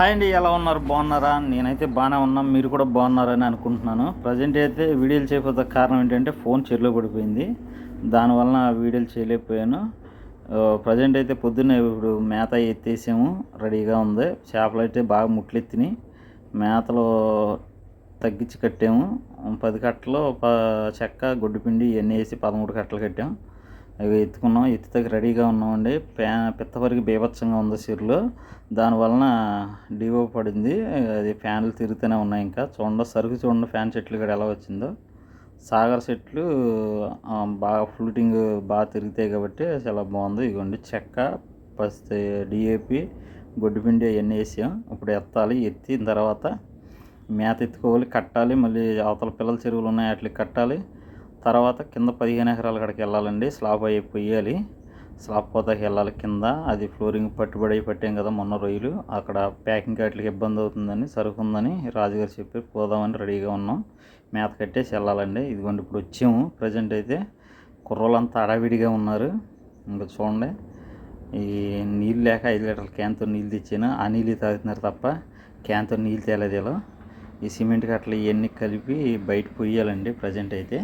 Hi అండి ఎలా ఉన్నారు? బాగున్నారా? నేనైతే బాగానే ఉన్నాం. మీరు కూడా బాగున్నారని అనుకుంటున్నాను. ప్రజెంట్ అయితే వీడియోలు చేయకపోతే కారణం ఏంటంటే ఫోన్ చెరులో పడిపోయింది. దానివల్ల వీడియోలు చేయలేకపోయాను. ప్రజెంట్ అయితే పొద్దున్నే ఇప్పుడు మేత ఎత్తేసాము. రెడీగా ఉంది. చేపలు అయితే బాగా ముట్లెత్తినాయి. మేతలో తగ్గించి కట్టాము. పది కట్టలు ఒక చెక్క గుడ్డుపిండి ఇవన్నీ వేసి పదమూడు కట్టలు కట్టాము అవి ఎత్తుకున్నాం. ఎత్తుతకి రెడీగా ఉన్నామండి. ప్యా పిత్తపరికి బీభత్సంగా ఉంది సిరులో. దానివలన డివో పడింది. అది ఫ్యాన్లు తిరుగుతూనే ఉన్నాయి ఇంకా. చూడండి సరుకు చూడండి ఫ్యాన్ చెట్లు ఇక్కడ ఎలా వచ్చిందో. సాగర్ చెట్లు బాగా ఫ్లూటింగ్ బాగా తిరుగుతాయి కాబట్టి చాలా బాగుంది. ఇదిగోండి చెక్క పస్తే డిఏపి గొడ్డుపిండి అవన్నీ వేసాం. ఇప్పుడు ఎత్తాలి. ఎత్తిన తర్వాత మేత ఎత్తుకోవాలి. కట్టాలి. మళ్ళీ అవతల పిల్లల చెరువులు ఉన్నాయి. వాటికి కట్టాలి. తర్వాత కింద పదిహేను ఎకరాల కాడికి వెళ్ళాలండి. స్లాబ్ అయ్యి పొయ్యాలి. స్లాబ్ పోతాకి వెళ్ళాలి కింద. అది ఫ్లోరింగ్ పట్టుబడి పట్టాం కదా మొన్న రొయ్యలు. అక్కడ ప్యాకింగ్ వాటికి ఇబ్బంది అవుతుందని సరుకు ఉందని రాజుగారు చెప్పి పోదామని రెడీగా ఉన్నాం. మేత కట్టేసి వెళ్ళాలండి. ఇదిగోండి ఇప్పుడు వచ్చాము. ప్రజెంట్ అయితే కుర్రోళ్ళంతా అడావిడిగా ఉన్నారు. ఇంకా చూడండి. ఈ నీళ్ళు లేక ఐదు లీటర్ల క్యాన్తో నీళ్ళు తెచ్చాను. ఆ నీళ్ళు తాగుతున్నారు తప్ప క్యాన్తో నీళ్ళు తేలేదు ఇలా. ఈ సిమెంట్ కట్టలు ఇవన్నీ కలిపి బయట పొయ్యాలండి ప్రజెంట్ అయితే.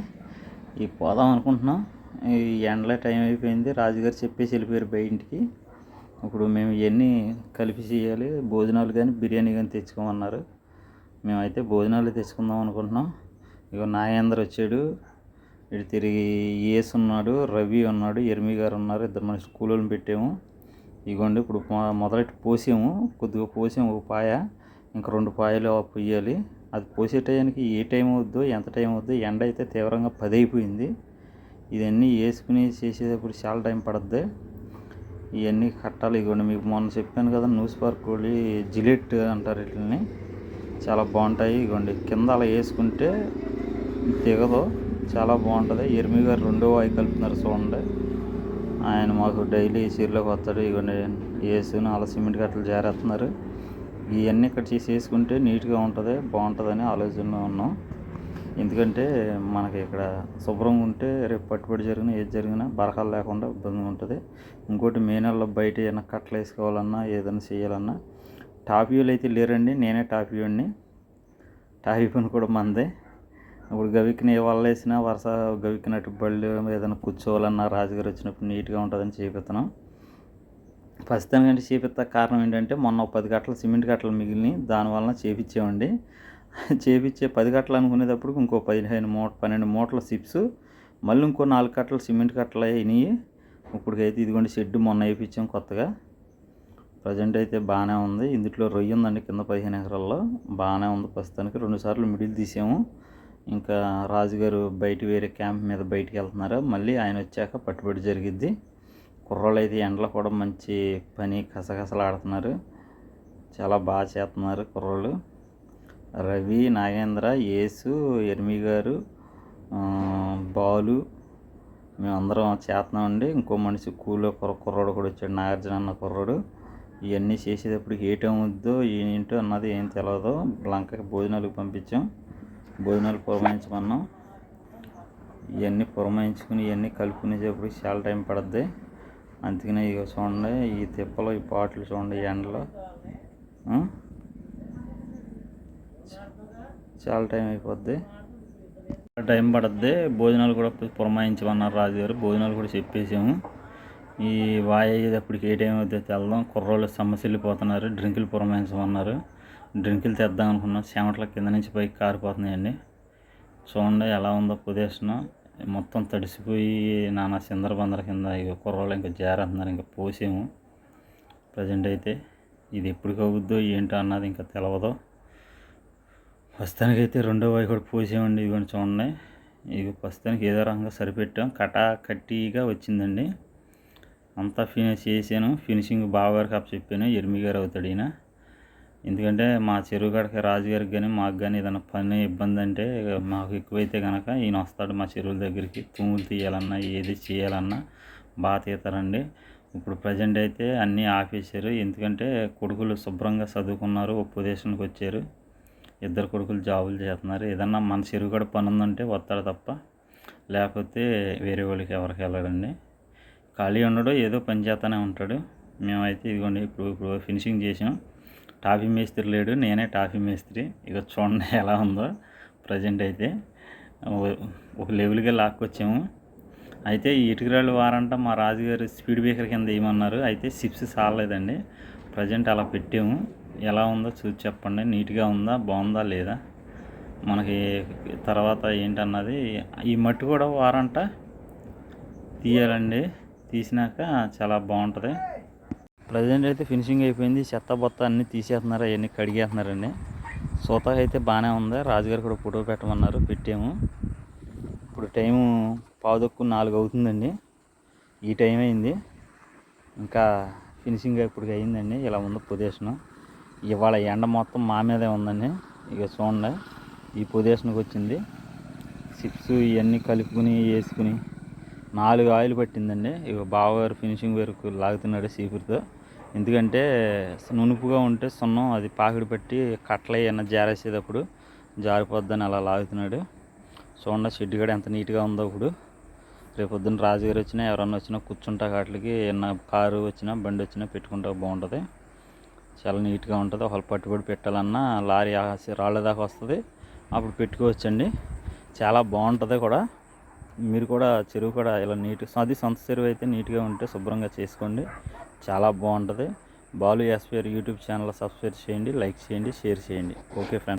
ఈ పోదాం అనుకుంటున్నాం. ఈ ఎండల టైం అయిపోయింది. రాజుగారు చెప్పేసి వెళ్ళిపోయారు బయటికి ఇప్పుడు మేము ఇవన్నీ కలిపి చేయాలి. భోజనాలు కానీ బిర్యానీ కానీ తెచ్చుకోమన్నారు. మేమైతే భోజనాలు తెచ్చుకుందాం అనుకుంటున్నాం. ఇక నాగేంద్ర వచ్చాడు. ఇటు తిరిగి ఏస్ ఉన్నాడు రవి ఉన్నాడు ఎర్మి గారు ఉన్నారు. ఇద్దరు మన స్కూళ్ళని పెట్టాము. ఇగోండి ఇప్పుడు మొదలెట్టి పోసాము. కొద్దిగా పోసాము ఒక పాయ. ఇంకా రెండు పాయలు పొయ్యాలి అది పోసే టయానికి ఏ టైం అవుద్దో ఎంత టైం అవుద్దో ఎండ అయితే తీవ్రంగా పది అయిపోయింది ఇవన్నీ వేసుకుని చేసేటప్పుడు చాలా టైం పడుద్ది. ఇవన్నీ కట్టాలి. ఇగోండి మీకు మొన్న చెప్పాను కదా న్యూస్ పార్క్ కోళ్ళి జిలెట్ అంటారు వీటిని చాలా బాగుంటాయి. ఇవ్వండి కింద అలా వేసుకుంటే దిగదు. చాలా బాగుంటుంది. ఎర్మి గారు రెండో వాయి కలుపుతున్నారు చూడండి. ఆయన మాకు డైలీ చీరలోకి వస్తాడు. ఇవ్వండి వేసుకుని అలా సిమెంట్ కట్టలు జారేస్తున్నారు. ఇవన్నీ ఇక్కడ చేసి వేసుకుంటే నీట్గా ఉంటుంది బాగుంటుందని ఆలోచనలో ఉన్నాం. ఎందుకంటే మనకి ఇక్కడ శుభ్రంగా ఉంటే రేపు పట్టుబడి జరిగినా ఏది జరిగినా బరకాలు లేకుండా ఇబ్బందిగా ఉంటుంది. ఇంకోటి మే నెలలో బయట ఏమైనా కట్టలు వేసుకోవాలన్నా ఏదైనా చేయాలన్నా టాప్ వ్యూలు అయితే లేరండి. నేనే టాప్ వ్యూని. టాప్ వ్యూని కూడా మందే. ఇప్పుడు గవిక్కిన ఏ వల్ల వేసినా వరుస గవిక్కినట్టు బళ్ళు ఏదైనా కూర్చోవాలన్నా రాజుగారు వచ్చినప్పుడు నీట్గా ఉంటుందని చేపిస్తున్నాం. ప్రస్తుతానికంటే చేపిస్తా కారణం ఏంటంటే మొన్న ఒక పది గట్టలు సిమెంట్ గట్టలు మిగిలినాయి దానివల్ల చేపించామండి చేపించే పది గట్టలు అనుకునేటప్పుడు ఇంకో పదిహేను మూట పన్నెండు మూటల సిప్స్ మళ్ళీ ఇంకో నాలుగు కట్టలు సిమెంట్ కట్టలు అయినాయి. ఇప్పటికైతే ఇదిగోండి షెడ్ మొన్న వేయించాం కొత్తగా. ప్రజెంట్ అయితే బాగానే ఉంది. ఇందులో రొయ్య ఉందండి కింద పదిహేను ఎకరాల్లో. బాగానే ఉంది ప్రస్తుతానికి. రెండు సార్లు మిడిల్ తీసాము. ఇంకా రాజుగారు బయట వేరే క్యాంప్ మీద బయటికి వెళ్తున్నారు. మళ్ళీ ఆయన వచ్చాక పట్టుబడి జరిగిద్ది. కుర్రోళ్ళు అయితే ఎండలో కూడా మంచి పని కసకసలాడుతున్నారు. చాలా బాగా చేస్తున్నారు కుర్రోళ్ళు. రవి నాగేంద్ర యేసు ఎర్మి గారు బాలు మేమందరం చేస్తున్నామండి. ఇంకో మనిషి కూలో కుర్ర కుర్రోడు కూడా వచ్చాడు నాగార్జున అన్న కుర్రోడు. ఇవన్నీ చేసేటప్పుడు ఏ ఏంటో అన్నది ఏం తెలియదు లంకకి భోజనాలకు పంపించాం. భోజనాలు పురమాయించమన్నాం ఇవన్నీ పురమాయించుకుని ఇవన్నీ కలుపుకునేటప్పుడు చాలా టైం పడుద్ది. అందుకనే ఇక చూడండి ఈ తిప్పలు ఈ పాటలు చూడండి ఎండలో. చాలా టైం అయిపోద్ది. చాలా టైం పడుద్ది. భోజనాలు కూడా పురమాయించమన్నారు రాజుగారు భోజనాలు కూడా చెప్పేసాము. ఈ వాయి అయ్యేటప్పటికి ఏ టైం అయితే తెల్దాం. కుర్రోళ్ళు సమస్యలు పోతున్నారు. డ్రింకులు పురమాయించమన్నారు. డ్రింకులు తెద్దాం అనుకున్నాం. చెమటల కింద నుంచి పైకి కారిపోతున్నాయండి. చూడండి ఎలా ఉందో ప్రదేశం మొత్తం తడిసిపోయి నానా సిందరబందర కింద ఇక కుర్రోళ్ళు ఇంకా జారంటున్నారు ఇంకా పోసాము. ప్రజెంట్ అయితే ఇది ఎప్పటికి అవుద్దో ఏంటో అన్నది ఇంకా తెలవదు. ప్రస్తుతానికైతే రెండో వాయి కూడా పోసామండి ఇదిగోండి చూడండి. ఇవి ప్రస్తుతానికి ఏదో రకంగా సరిపెట్టాం. కటా కట్టిగా వచ్చిందండి. అంతా ఫినిష్ చేశాను ఫినిషింగ్ బావగారికి అప్ చెప్పాను. ఎర్మి గారు అవుతాడు ఈయన. ఎందుకంటే మా చెరువు కాడకి రాజుగారికి కానీ మాకు కానీ ఏదైనా పని ఇబ్బంది అంటే మాకు ఎక్కువైతే కనుక ఈయన వస్తాడు మా చెరువుల దగ్గరికి. తూములు తీయాలన్నా ఏది చేయాలన్నా బాగా తీతారండి. ఇప్పుడు ప్రజెంట్ అయితే అన్నీ ఆపేశారు. ఎందుకంటే కొడుకులు శుభ్రంగా చదువుకున్నారు ఉపదేశానికి వచ్చారు. ఇద్దరు కొడుకులు జాబులు చేస్తున్నారు. ఏదన్నా మన చెరువు కూడా పని ఉందంటే వస్తాడు తప్ప లేకపోతే వేరే వాళ్ళకి ఎవరికి వెళ్ళడండి. ఖాళీ ఉండడు ఏదో పని చేస్తూనే ఉంటాడు. మేమైతే ఇదిగోండి ఇప్పుడు ఇప్పుడు ఫినిషింగ్ చేసాం. టాఫీ మేస్త్రి లేడు నేనే టాఫీ మేస్త్రి. ఇక చూడండి ఎలా ఉందో ప్రజెంట్ అయితే. ఒక లెవెల్గా లాక్కొచ్చాము. అయితే ఇటుకరాళ్ళు వారంట మా రాజుగారు స్పీడ్ బ్రేకర్ కింద ఏమన్నారు అయితే సిప్స్ సాలేదండి ప్రజెంట్ అలా పెట్టాము. ఎలా ఉందో చూసి చెప్పండి. నీట్గా ఉందా బాగుందా లేదా? మనకి తర్వాత ఏంటన్నది ఈ మట్టి కూడా వారంట తీయాలండి. తీసినాక చాలా బాగుంటుంది. ప్రజెంట్ అయితే ఫినిషింగ్ అయిపోయింది. చెత్త బొత్త అన్నీ తీసేస్తున్నారు. అవన్నీ కడిగేస్తున్నారండి. సూతగా అయితే బాగానే ఉంది. రాజుగారు కూడా ఫోటో పెట్టమన్నారు. పెట్టాము. ఇప్పుడు టైము పావుదక్కు నాలుగు అవుతుందండి. ఈ టైం అయింది. ఇంకా ఫినిషింగ్ ఇప్పుడు అయిందండి ఇలా ఉంది పొజిషను. ఇవాళ ఎండ మొత్తం మా మీదే ఉందండి. ఇక చూడండి. ఈ పొజిషన్కి వచ్చింది. సిప్స్ ఇవన్నీ కలుపుకుని వేసుకుని నాలుగు ఆయిల్ పట్టిందండి. ఇక బావగారు ఫినిషింగ్ వరకు లాగుతున్నాడు సీపురుతో. ఎందుకంటే నునుపుగా ఉంటే సున్నం అది పాకిడి పట్టి కట్టలు ఏమన్నా జారేసేటప్పుడు జారిపోద్దని అలా లాగుతున్నాడు. చూడండి షెడ్ కూడా ఎంత నీట్గా ఉందో ఇప్పుడు. రేపు పొద్దున్న రాజుగారు వచ్చినా ఎవరన్నా వచ్చినా కూర్చుంటా వాటికి ఏమన్నా కారు వచ్చినా బండి వచ్చినా పెట్టుకుంటా బాగుంటుంది. చాలా నీట్గా ఉంటుంది. ఒకళ్ళు పట్టుబడి పెట్టాలన్నా లారీ రాళ్ళ దాకా వస్తుంది. అప్పుడు పెట్టుకోవచ్చండి. చాలా బాగుంటుంది కూడా. మీరు కూడా చెరువు కూడా ఇలా నీట్ అది సొంత చెరువు అయితే నీట్గా ఉంటే శుభ్రంగా చేసుకోండి. చాలా బాగుంటుంది. Balu SPR YouTube channel subscribe చేయండి లైక్ చేయండి షేర్ చేయండి. Okay friends.